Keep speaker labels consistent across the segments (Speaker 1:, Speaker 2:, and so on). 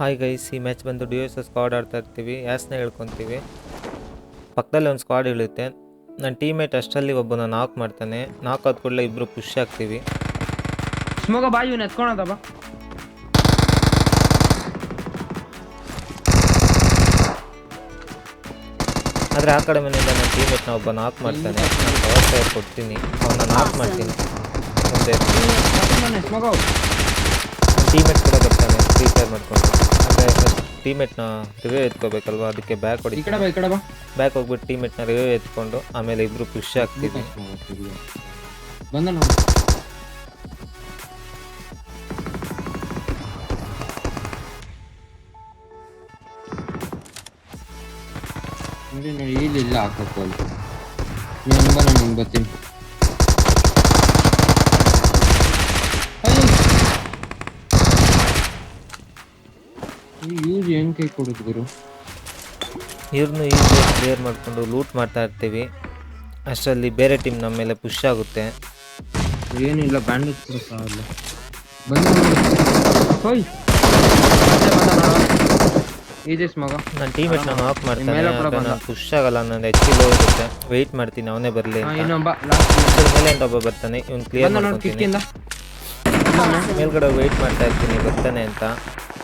Speaker 1: Hi guys ಈ match ಬಂದು D S squad ಆಡ್ತಾ ಇರ್ತೀವಿ ಯಾಸ್ನ ಹೇಳ್ಕೊತೀವಿ. ಪಕ್ಕದಲ್ಲಿ ಒಂದು ಸ್ಕ್ವಾಡ್ ಇಳುತ್ತೆ ನನ್ನ ಟೀಮೇಟ್ ಅಷ್ಟರಲ್ಲಿ ಒಬ್ಬನ ನಾಕ್ ಮಾಡ್ತಾನೆ. ನಾಕ್ ಆದ ಕೂಡಲೇ ಇಬ್ಬರು ಪುಷ್ ಆಗ್ತೀವಿ.
Speaker 2: ಶಿವಮೊಗ್ಗ ಬಾ ಇವ್ನ ಎತ್ಕೊಳದ ಬಾ.
Speaker 1: ಆದರೆ ಆ ಕಡೆ ಮನೆಯಿಂದ ನನ್ನ ಟೀಮೇಟ್ನ ಒಬ್ಬ ನಾಕ್ ಮಾಡ್ತಾನೆ. ನಾನು ಪವರ್ ಫೈರ್ ಕೊಡ್ತೀನಿ. ಅವನ್ನ ನಾಕ್ ಮಾಡ್ತೀನಿ. ಮುಂದೆ ಟೀಮೇಟ್ ಕೂಡ ಬರ್ತಾನೆ. ಫ್ರೀ ಫೈರ್ ಮಾಡ್ಕೊಂಡು. ಅಂದರೆ ಟೀಮೇಟ್ನ ರಿವ್ಯೂ ಎತ್ಕೋಬೇಕಲ್ವಾ? ಅದಕ್ಕೆ ಬ್ಯಾಕ್
Speaker 2: ಈ
Speaker 1: ಹೊಡಿ
Speaker 2: ಕಡೆ ಬಾ ಈ ಕಡೆ ಬಾ.
Speaker 1: ಬ್ಯಾಕ್ ಹೋಗ್ಬಿಟ್ಟು ಟೀಮೇಟ್ನ ರಿವ್ಯೂ ಎತ್ಕೊಂಡು ಆಮೇಲೆ ಇಬ್ಬರು ಪುಷ್ ಆಗ್ತೀವಿ.
Speaker 2: ಬಂದ ನಾವು ಇಲ್ಲಿ ಇಲ್ಲ ಹಾಕಕ್ಕೆ ಅಲ್ಲಿ ನೀನು ನಿಂಗೆ ಬರ್ತೀನಿ. ಯೂಸ್ ಹೆಂಗ್ ಕೈ ಕೊಡಿದ್ರು
Speaker 1: ಇವ್ರನ್ನೂ ಈಸಿ ಕ್ಲಿಯರ್ ಮಾಡಿಕೊಂಡು ಲೂಟ್ ಮಾಡ್ತಾ ಇರ್ತೀವಿ. ಅಷ್ಟರಲ್ಲಿ ಬೇರೆ ಟೀಮ್ ನಮ್ಮ ಮೇಲೆ ಪುಷ್ ಆಗುತ್ತೆ.
Speaker 2: ಏನಿಲ್ಲ ಬ್ಯಾಂಡೇಜ್ ಕೊಡೋಕ್ಕಾಗಲ್ಲ ಬಂದು ಈಜಿಸ್ ಮಗ.
Speaker 1: ನನ್ನ ನಾಕ್ ಮಾಡ್ತಾನೆ
Speaker 2: ಮೇಲೆ ಕೂಡ
Speaker 1: ಆಗ
Speaker 2: ಬಂದ.
Speaker 1: ನಾನು ಪುಷ್ ಆಗಲ್ಲ ನನ್ನ ಹೆಚ್ಚು ಲೋ ಇರುತ್ತೆ. ವೆಯ್ಟ್ ಮಾಡ್ತೀನಿ ಅವನೇ ಬರಲಿ
Speaker 2: ಹಾ, ಇನ್ನೊಬ್ಬ ಲಾಸ್ಟ್
Speaker 1: ಇದ್ರ ಮೇಲೆ ಅಂತ ಒಬ್ಬ ಬರ್ತಾನೆ ಇವ್ನು ಕ್ಲಿಯರ್
Speaker 2: ಬಂದ ನೋಡಿ
Speaker 1: ಮಾಡ್ಕೊತೀನಿ.
Speaker 2: ಕಿಟ್ಕಿಂದ
Speaker 1: ಮೇಲ್ಗಡೆ ವೆಯ್ಟ್ ಮಾಡ್ತಾ ಇರ್ತೀನಿ ಬರ್ತಾನೆ ಅಂತ.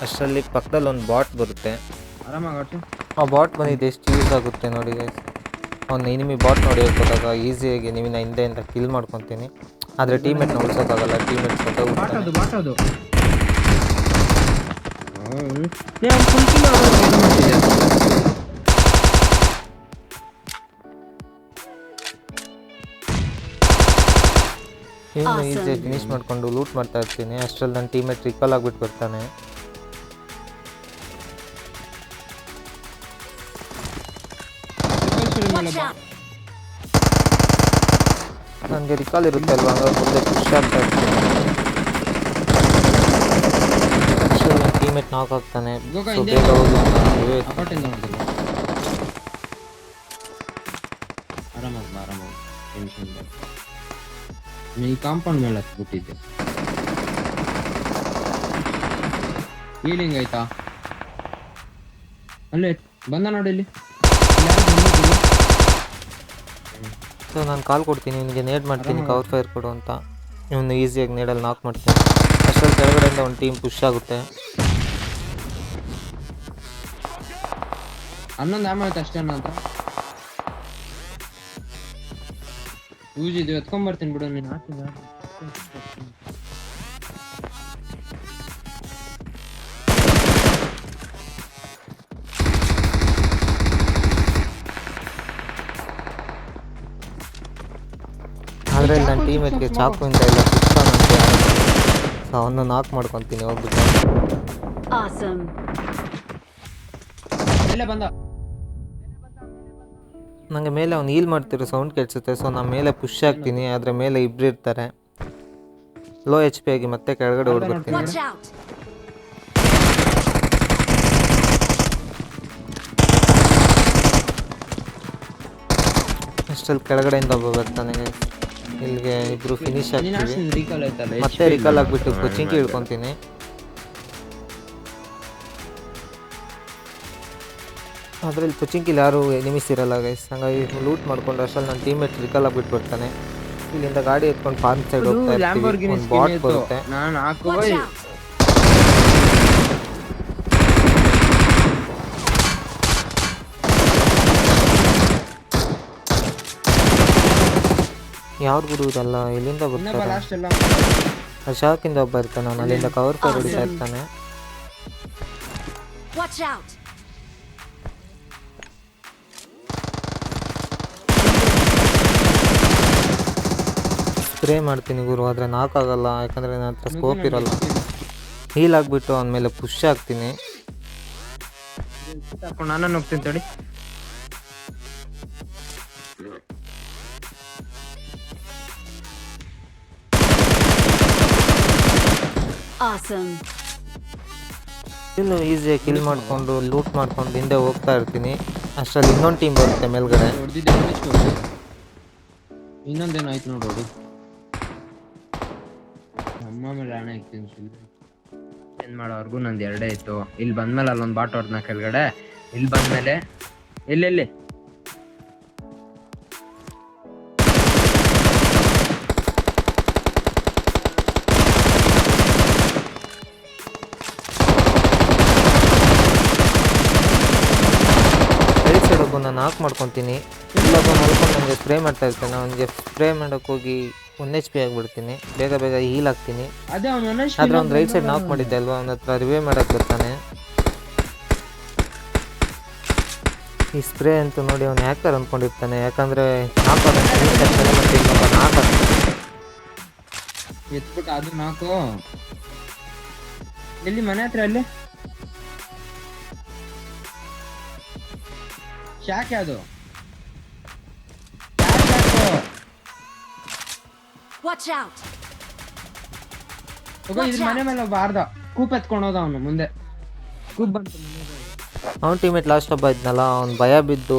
Speaker 1: ಅಷ್ಟರಲ್ಲಿ ಪಕ್ಕದಲ್ಲಿ ಒಂದು ಬಾಟ್ ಬರುತ್ತೆ. ಆ ಬಾಟ್ ಬಂದಿದ್ದು ಎಷ್ಟು ಯೂಸ್ ಆಗುತ್ತೆ ನೋಡಿ ಗೈಸ್ ಒಂದು ಎನಿಮಿ ಬಾಟ್ ನೋಡಿ ಹೋದಾಗ ಈಸಿಯಾಗಿ ನಿಮ್ಮಿನ ಹಿಂದೆಯಿಂದ ಕಿಲ್ ಮಾಡ್ಕೊತೀನಿ. ಆದರೆ ಟೀಮೇಟ್ನ ಉಳ್ಸೋಕ್ಕಾಗಲ್ಲ ಟೀಮೇಟ್
Speaker 2: ಅವ್ನು
Speaker 1: ಇವನು ಈಸಿಯಾಗಿ ಫಿನಿಶ್ ಮಾಡಿಕೊಂಡು ಲೂಟ್ ಮಾಡ್ತಾ ಇರ್ತೀನಿ. ಅಷ್ಟರಲ್ಲಿ ನನ್ನ ಟೀಮೇಟ್ ರಿಕಾಲ್ ಆಗ್ಬಿಟ್ಟು ಬರ್ತಾನೆ. ನನಗೆ ರಿಕಾಲ್ ಇರುತ್ತೆ ಅಲ್ವಾ? ಹಂಗಾಗಿ ಮುಂದೆ ಖುಷಿ ಆಗ್ತಾ ಇರ್ತೀನಿ. ಟೀಮೇಟ್ ನಾಕ್ ಆಗ್ತಾನೆ. ಬೇಗ ಹೋಗಿ
Speaker 2: ಆರಾಮಾಗ ಆರಾಮಾಗ ಟೆನ್ಷನ್ ಈ ಕಾಂಪೌಂಡ್ ಮೇಲೆ ಹತ್ಬಿಟ್ಟಿದ್ದೆ. ಹೀಲಿಂಗ್ ಆಯ್ತಾ? ಅಲ್ಲೇ ಬಂದ ನೋಡಿ ಇಲ್ಲಿ ಯಾರು ಬಂದಿದ್ರು?
Speaker 1: ಸೊ ನಾನು ಕಾಲ್ ಕೊಡ್ತೀನಿ ನಿಮಗೆ ನೇಡ್ ಮಾಡ್ತೀನಿ ಕವರ್ ಫೈರ್ ಕೊಡು ಅಂತ. ಇವನು ಈಸಿಯಾಗಿ ನೇಡಲ್ಲಿ ನಾಕ್ ಮಾಡ್ತೀನಿ. ಅಷ್ಟರಲ್ಲಿ ಕೆಳಗಡೆಯಿಂದ ಒಂದು ಟೀಮ್ ಪುಷ್ ಆಗುತ್ತೆ.
Speaker 2: ಹನ್ನೊಂದು ಆಮ ಆಯ್ತು ಅಷ್ಟೇ ಅಂತ. ಯೂಸ್ ಇದು ಎತ್ಕೊಂಬರ್ತೀನಿ ಬಿಡು ನೀನು ಹಾಕಿದ
Speaker 1: ಆದರೆ ನನ್ನ ಟೀಮೇಟ್ಗೆ ಅಂತ ಇಲ್ಲ ಸುತ್ತಾನಂತೆ ಸೊ ಅವನ್ನ ನಾಕ್ ಮಾಡ್ಕೊತೀನಿ ಹೋಗ್ಬಿಟ್ಟು.
Speaker 3: ಆಸಮ್
Speaker 2: ಎಲ್ಲ ಬಂದ.
Speaker 1: ನನಗೆ ಮೇಲೆ ಅವ್ನು ಹೀಲ್ ಮಾಡ್ತಿರೋ ಸೌಂಡ್ ಕೇಳಿಸುತ್ತೆ ಸೊ ನಾನು ಮೇಲೆ ಪುಷ್ ಆಗ್ತೀನಿ ಅದರ ಮೇಲೆ ಇಬ್ರು ಇರ್ತಾರೆ. ಲೋ ಎಚ್ ಪಿ ಆಗಿ ಮತ್ತೆ ಕೆಳಗಡೆ ಹೊಡ್ಬಿಡ್ತೀನಿ ಅಷ್ಟಲ್ಲಿ ಕೆಳಗಡೆಯಿಂದ ಒಬ್ಬ ಬರ್ತಾನೆ. ಇಲ್ಲಿಗೆ ಇಬ್ರು ಫಿನಿಶ್ ಆಗ್ತೀವಿ. ಮತ್ತೆ ರೀಕಾಲ್ ಆಗಿಬಿಟ್ಟು ಕೊಚಿಂಗಿ ಹಿಡ್ಕೊತೀನಿ ಅದರಲ್ಲಿ ಕೊಚಿಂಗಿಲಿ ಯಾರು ಎನಿಮಿಸ್ ಇರಲ್ಲ ಗೈಸ್ ಹಂಗಾಗಿ ಲೂಟ್ ಮಾಡ್ಕೊಂಡು ಅಷ್ಟರಲ್ಲಿ ನನ್ನ ಟೀಮೇಟ್ ರಿಕಾಲ್ ಆಗ್ಬಿಟ್ಟು ಬರ್ತಾನೆ ಇಲ್ಲಿಂದ ಗಾಡಿ ಎತ್ಕೊಂಡು ಫಾರ್ಮ್ ಸೈಡ್ ಹೋಗ್ತಾ ಇರ್ತೀವಿ.
Speaker 2: ಲ್ಯಾಂಬೋರ್ಗಿನಿ
Speaker 1: ಒಂದು ಬಾಟ್ ಬರುತ್ತೆ.
Speaker 2: ನಾನು
Speaker 3: ಗುರು
Speaker 1: ಇದಲ್ಲ? ಬಿಡುವುದಲ್ಲ ಇಲ್ಲಿಂದ ಬರ್ತಾರೆ
Speaker 2: ಅಶಾಕಿಂದ ಎಲ್ಲ.
Speaker 1: ಆ ಶಾಕಿಂದ ಒಬ್ಬ ಇರ್ತಾನೆ ಅವನು. ಅಲ್ಲಿಂದ ಕವರ್ ಕವರ್ ಹೊಡಿತಾ ಇರ್ತಾನೆ! ಸ್ಪ್ರೇ ಮಾಡ್ತೀನಿ ಗುರು ಆದರೆ ನಾಕಾಗಲ್ಲ ಯಾಕಂದರೆ ನನ್ನ ಹತ್ರ ಸ್ಕೋಪ್ ಇರಲ್ಲ. ಹೀಲ್ ಆಗಿಬಿಟ್ಟು ಅವನ ಮೇಲೆ ಪುಷ್ ಆಗ್ತೀನಿ
Speaker 2: ನಾನು ಹೋಗ್ತೀನಿ ತಡಿ.
Speaker 3: Awesome.
Speaker 1: ಇನ್ನು ಈಸಿಯಾಗಿ ಕಿಲ್ ಮಾಡಿಕೊಂಡು ಲೂಟ್ ಮಾಡ್ಕೊಂಡು ಹಿಂದೆ ಹೋಗ್ತಾ ಇರ್ತೀನಿ. ಅಷ್ಟರಲ್ಲಿ ಇನ್ನೊಂದು ಟೀಮ್ ಬರುತ್ತೆ ಮೇಲ್ಗಡೆ.
Speaker 2: ಹೊಡೆದಿದ್ದೆ ಹೊಡಿಸ್ಕೊಡು ಇನ್ನೊಂದೇನಾಯ್ತು ನೋಡು ನಮ್ಮ ಅಮ್ಮ ಮೇಲೆ ಹಣ ಸುಳ್ಳು ಚೇಂಜ್ ಮಾಡೋವರೆಗೂ ನಂದು ಎರಡೇ ಇತ್ತು. ಇಲ್ಲಿ ಬಂದ್ಮೇಲೆ ಅಲ್ಲೊಂದು ಬಾಟ್ ಹೊಡ್ನ ಕೆಳಗಡೆ. ಇಲ್ಲಿ ಬಂದ್ಮೇಲೆ ಎಲ್ಲೆಲ್ಲಿ
Speaker 1: ರೈಟ್ ನಾನು ಆಫ್ ಮಾಡ್ಕೊತೀನಿ. ಇವಾಗ ಮಲ್ಕೊಂಡು ನನಗೆ ಸ್ಪ್ರೇ ಮಾಡ್ತಾ ಇರ್ತಾನೆ. ಅವನಿಗೆ ಸ್ಪ್ರೇ ಮಾಡೋಕೆ ಹೋಗಿ ಒನ್ ಎಚ್ ಪಿ ಆಗಿಬಿಡ್ತೀನಿ. ಬೇಗ ಬೇಗ ಹೀಲ್ ಆಗ್ತೀನಿ. ಆದರೆ ಅವನು ರೈಟ್ ಸೈಡ್ ನಾಕ್ ಮಾಡಿದ್ದೆ ಅಲ್ವಾ? ಅವನ ಹತ್ರ ರಿವೇ ಮಾಡಕ್ಕೆ ಬರ್ತಾನೆ. ಈ ಸ್ಪ್ರೇ ಅಂತ ನೋಡಿ ಅವ್ನು ಹ್ಯಾಕರ್ ಅಂದ್ಕೊಂಡಿರ್ತಾನೆ ಯಾಕಂದರೆ
Speaker 2: ಎತ್ಬಿಟ್ಟು ಅದು ನಾಲ್ಕು ಎಲ್ಲಿ ಮನೆ ಹತ್ರ ಅಲ್ಲಿ? ಶಾಕ್ ಅದು
Speaker 3: out!
Speaker 2: ಹೋಗೋ ಇದ್ರ ಮನೆ ಮೇಲೆ ಒಬ್ಬ ಅರ್ಧ ಕೂಪ್ ಎತ್ಕೊಂಡೋದ ಅವನು ಮುಂದೆ. ಕೂಪ್ ಬಂತು.
Speaker 1: ಅವ್ನ ಟೀಮೇಟ್ ಲಾಸ್ಟ್ ಒಬ್ಬ ಇದ್ನಲ್ಲ ಅವ್ನು ಭಯ ಬಿದ್ದು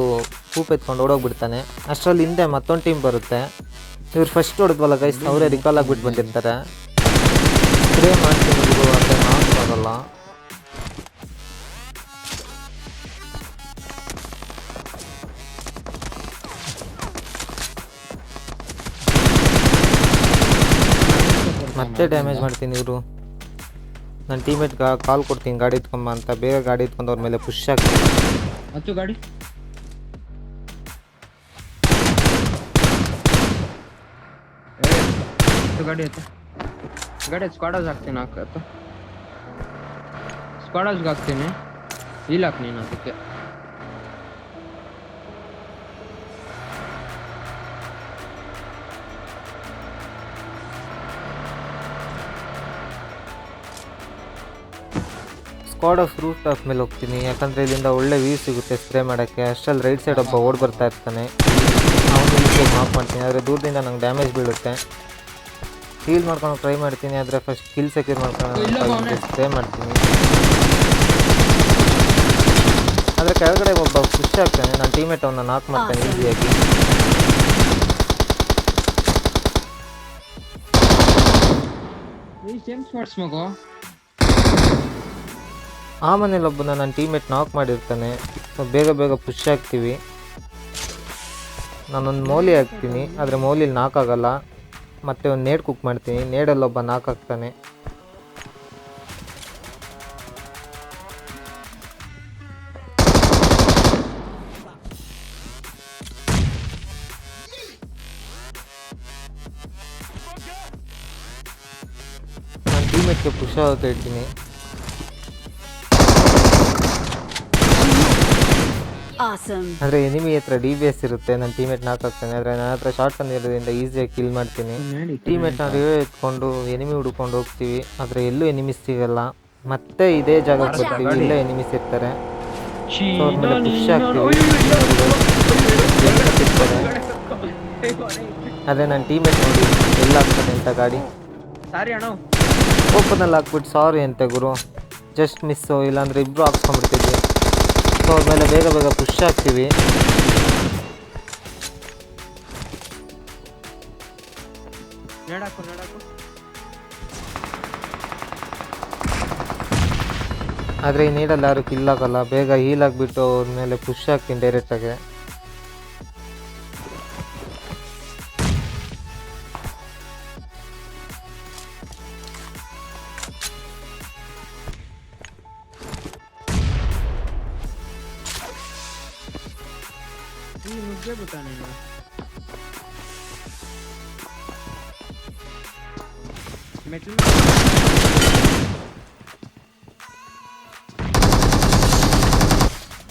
Speaker 1: ಕೂಪ್ ಎತ್ಕೊಂಡು ಓಡೋಗ್ಬಿಡ್ತಾನೆ. ಅಷ್ಟರಲ್ಲಿ ಹಿಂದೆ ಮತ್ತೊಂದು ಟೀಮ್ ಬರುತ್ತೆ. ಇವ್ರು ಫಸ್ಟ್ ಹೊಡೆದ್ವಲ್ಲ ಗೈಸ್ ಅವರೇ ರಿಕಾಲ್ ಆಗಿಬಿಟ್ಟು ಬಂದಿರ್ತಾರೆ ಸ್ಪ್ರೇ ಮಾಡ್ತೀನಿ ಅಂತ ನಾಕ್ ಆಗಲ್ಲ. ಮತ್ತೆ ಡ್ಯಾಮೇಜ್ ಮಾಡ್ತೀನಿ ಇವರು. ನನ್ನ ಟೀಮೇಟ್ ಕಾಲ್ ಕೊಡ್ತೀನಿ, ಗಾಡಿ ಎತ್ಕೊಂಬ ಅಂತ. ಬೇಗ ಗಾಡಿ ಎತ್ಕೊಂಡು ಅವ್ರ ಮೇಲೆ ಪುಷ್ ಆಗ್ತೀನಿ
Speaker 2: ಹತ್ತು ಗಾಡಿ. ಗಾಡಿ ಆಯ್ತು ಗಾಡಿ ಸ್ಕ್ವಾಡೋಸ್ ಹಾಕ್ತೀನಿ ಹಾಕತ್ತು ಸ್ಕ್ವಾಡೋಸ್ಗೆ ಹಾಕ್ತೀನಿ. ಇಲ್ಲ ಹಾಕ್ ನೀನು ಅದಕ್ಕೆ.
Speaker 1: ಸ್ಕ್ವಾಡ್ ಆಫ್ ರೂಫ್ ಟಾಪ್ ಮೇಲೆ ಹೋಗ್ತೀನಿ. ಯಾಕಂದರೆ ಇಲ್ಲಿಂದ ಒಳ್ಳೆ ವ್ಯೂ ಸಿಗುತ್ತೆ ಸ್ಪ್ರೇ ಮಾಡೋಕ್ಕೆ. ಅಷ್ಟರಲ್ಲಿ ರೈಟ್ ಸೈಡ್ ಒಬ್ಬ ಓಡ್ ಬರ್ತಾ ಇರ್ತಾನೆ. ಅವನು ಇಲ್ಲಿ ಮಾಪ್ ಮಾಡ್ತೀನಿ. ಆದರೆ ದೂರದಿಂದ ನಂಗೆ ಡ್ಯಾಮೇಜ್ ಬೀಳುತ್ತೆ. ಹೀಲ್ ಮಾಡ್ಕೊಂಡು ಟ್ರೈ ಮಾಡ್ತೀನಿ. ಆದರೆ ಫಸ್ಟ್ ಕಿಲ್ ಸೆಕ್ಯೂರ್ ಮಾಡ್ಕೊಂಡು ಸ್ಪ್ರೇ ಮಾಡ್ತೀನಿ. ಆದರೆ ಕೆಳಗಡೆ ಒಬ್ಬ ಖುಷಿ ಆಗ್ತಾನೆ. ನಾನು ಟೀಮೇಟ್ ಅವನ್ನ ನಾಕ್ ಮಾಡ್ತಾನೆ ಈಸಿಯಾಗಿ
Speaker 2: ಮಗು
Speaker 1: ಆ ಮನೇಲಿ ಒಬ್ಬನ ನನ್ನ ಟೀಮೇಟ್ ನಾಕ್ ಮಾಡಿರ್ತಾನೆ. ಸೊ ಬೇಗ ಬೇಗ ಪುಷ್ ಆಗ್ತೀವಿ. ನಾನೊಂದು ಮೌಲಿ ಹಾಕ್ತೀನಿ. ಆದರೆ ಮೌಲಿಲಿ ನಾಕ್ ಆಗಲ್ಲ. ಮತ್ತೆ ಒಂದು ನೇಡ್ ಕುಕ್ ಮಾಡ್ತೀನಿ. ನೇಡಲ್ಲಿ ಒಬ್ಬ ನಾಕ್ ಹಾಕ್ತಾನೆ. ನನ್ನ ಟೀಮೇಟ್ಗೆ ಪುಷ್ ಆಗುತ್ತೆ ಹೇಳ್ತೀನಿ.
Speaker 3: Awesome.
Speaker 1: ಅಂದರೆ ಎನಿಮಿ ಹತ್ರ ಡಿ ಬಿ ಎಸ್ ಇರುತ್ತೆ ನನ್ನ ಟೀಮೇಟ್ ನಾಕ್ ಹಾಕ್ತಾನೆ ಆದರೆ ನನ್ನ ಹತ್ರ ಶಾರ್ಟ್ ಗನ್ ಇರೋದ್ರಿಂದ ಈಸಿಯಾಗಿ ಕಿಲ್ ಮಾಡ್ತೀನಿ. ಟೀಮೇಟ್ ನಾವು ರಿವೇ ಎತ್ಕೊಂಡು ಎನಿಮಿ ಹುಡ್ಕೊಂಡು ಹೋಗ್ತೀವಿ ಆದರೆ ಎಲ್ಲೂ ಎನಿಮಿಸ್ ಸಿಗಲ್ಲ. ಮತ್ತೆ ಇದೇ ಜಾಗಕ್ಕೆ ಬರ್ತೀವಿ ಇಲ್ಲೇ ಎನಿಮಿಸ್ ಇರ್ತಾರೆ. ಸೊ ಅವ್ರ ಮೇಲೆ ಪುಷ್ ಆಗ್ತೀವಿ ಆದರೆ ನನ್ನ ಟೀಮೇಟ್ ನೋಡಿ ಎಲ್ಲ ಆಗ್ತದೆ ಅಂತ ಗಾಡಿ.
Speaker 2: ಸಾರಿ ಅಣ್ಣ.
Speaker 1: ಓಪನಲ್ಲಿ ಹಾಕ್ಬಿಟ್ಟು ಸಾರಿ ಅಂತೆ ಗುರು. ಜಸ್ಟ್ ಮಿಸ್ಸು ಇಲ್ಲಾಂದ್ರೆ ಇಬ್ಬರು ಹಾಕ್ಸ್ಕೊಂಡ್ಬಿಡ್ತಿದ್ವಿ. ಅವ್ರ ಮೇಲೆ ಬೇಗ ಬೇಗ ಪುಷ್ ಆಗ್ತೀವಿ. ಆದರೆ ಈ ನೀಡಲ್ಲಿ ಯಾರು ಕಿಲ್ ಬೇಗ ಹೀಲ್ ಆಗಿಬಿಟ್ಟು ಅವ್ರ ಮೇಲೆ ಪುಷ್ ಆಗ್ತೀನಿ ಡೈರೆಕ್ಟಾಗಿ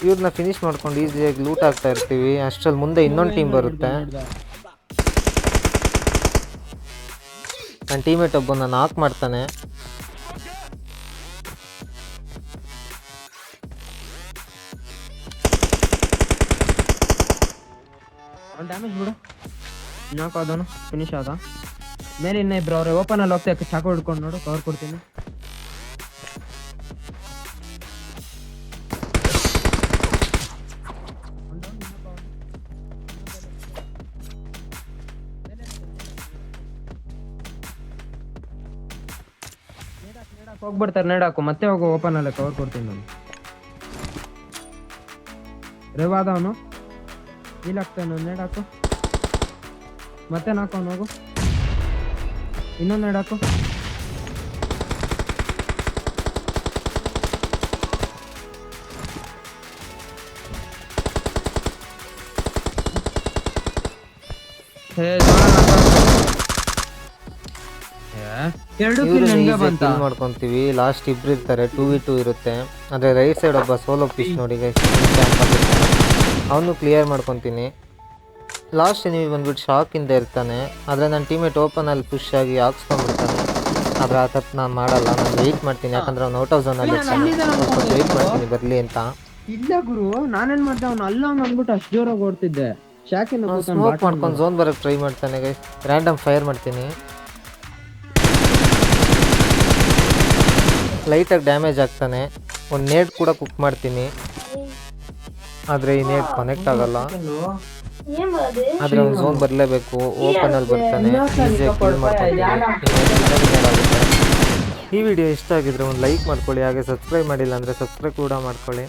Speaker 1: ಇವ್ರನ್ನ ಫಿನಿಶ್ ಮಾಡ್ಕೊಂಡು ಈಸಿಯಾಗಿ ಲೂಟ್ ಆಗ್ತಾ ಇರ್ತೀವಿ. ಅಷ್ಟರಲ್ಲಿ ಮುಂದೆ ಇನ್ನೊಂದು ಟೀಮ್ ಬರುತ್ತೆ. ನನ್ನ ಟೀಮೇಟ್ ಒಬ್ಬನ ನಾಕ್ ಮಾಡ್ತಾನೆ.
Speaker 2: ಡ್ಯಾಮೇಜ್ ಬಿಡು. ನಾಲ್ಕು ಆದವನು ಫಿನಿಶ್ ಆದ. ಮೇಲೆ ಇನ್ನ ಇಬ್ರು, ಅವ್ರೆ ಓಪನ್ ಅಲ್ಲಿ ಹೋಗ್ತಾ ಚಾಕು ಹಿಡ್ಕೊಂಡು ನೋಡು ಕವರ್ ಕೊಡ್ತೀನಿ. ಹೋಗ್ಬಿಡ್ತಾರೆ ನೆಡಾಕು, ಮತ್ತೆ ಹೋಗು ಓಪನ್ ಅಲ್ಲೇ ಕವರ್ ಕೊಡ್ತೀನಿ ನಾನು. ರೇವಾದ ಅವನು ಇಲ್ಲ ನೆಡಾಕು. ಮತ್ತೆ ನಾಕು ಅವ್ನು ಹೋಗು. ಇನ್ನೊಂದು ಹಾಕು. ಹೇ ಎರಡು ಕಿಲ್ ನನಗೆ ಬಂತ?
Speaker 1: ಕಿಲ್ ಮಾಡ್ಕೊಂತೀವಿ. ಲಾಸ್ಟ್ ಇಬ್ರು ಇರ್ತಾರೆ. ಟೂ ವಿ ಟೂ ಇರುತ್ತೆ. ಅಂದ್ರೆ ರೈಟ್ ಸೈಡ್ ಒಬ್ಬ ಸೋಲೋ ಪಿಶ್ ನೋಡಿ ಅವನು ಕ್ಲಿಯರ್ ಮಾಡ್ಕೊತೀನಿ. ಲಾಸ್ಟ್ ಎನಿಮಿ ಬಂದ್ಬಿಟ್ಟು ಶಾಕಿಂದ ಇರ್ತಾನೆ ಆದರೆ ನನ್ನ ಟೀಮೇಟ್ ಓಪನಲ್ಲಿ ಪುಷ್ ಆಗಿ ಹಾಕ್ಸ್ಕೊಂಡ್ಬಿಡ್ತಾನೆ. ಆದರೆ ಆ ತಪ್ಪು ನಾನು ಮಾಡಲ್ಲ ನಾನು ವೆಯ್ಟ್ ಮಾಡ್ತೀನಿ ಯಾಕಂದ್ರೆ ಅವ್ನು ಔಟ್ ಆಫ್ ಝೋನಲ್ಲಿ ಇರ್ತಾನೆ. ಸ್ವಲ್ಪ ವೆಯ್ಟ್ ಮಾಡ್ತೀನಿ ಬರಲಿ ಅಂತ.
Speaker 2: ಇಲ್ಲ ಗುರು ನಾನೇನ್ ಮಾಡ್ದೆ ಅವ್ನು ಅಲ್ಲ ಅವ್ನು ಅಂದ್ಬಿಟ್ಟು ಅಷ್ಟು ಜೋರಾಗಿ ಓಡ್ತಿದ್ದೆ. ಶಾಕಿನ
Speaker 1: ಸ್ಮೋಕ್ ಮಾಡ್ಕೊಂಡು ಝೋನ್ ಬರೋಕ್ಕೆ ಟ್ರೈ ಮಾಡ್ತಾನೆ ಗೈಸ್ ರ್ಯಾಂಡಮ್ ಫೈರ್ ಮಾಡ್ತೀನಿ. ಲೈಟಾಗಿ ಡ್ಯಾಮೇಜ್ ಆಗ್ತಾನೆ. ಒಂದು ನೇಟ್ ಕೂಡ ಕುಕ್ ಮಾಡ್ತೀನಿ. ಆದರೆ ಈ ನೇಟ್ ಕನೆಕ್ಟ್ ಆಗಲ್ಲ. ಆದರೆ ಒಂದು ಝೋನ್ ಬರಲೇಬೇಕು ಓಪನಲ್ಲಿ ಬರ್ತಾನೆ ಈಸಿಯಾಗಿ ಈ ವಿಡಿಯೋ ಇಷ್ಟ ಆಗಿದ್ರೆ ಒಂದು ಲೈಕ್ ಮಾಡ್ಕೊಳ್ಳಿ ಹಾಗೆ ಸಬ್ಸ್ಕ್ರೈಬ್ ಮಾಡಿಲ್ಲ ಅಂದರೆ ಸಬ್ಸ್ಕ್ರೈಬ್ ಕೂಡ ಮಾಡ್ಕೊಳ್ಳಿ.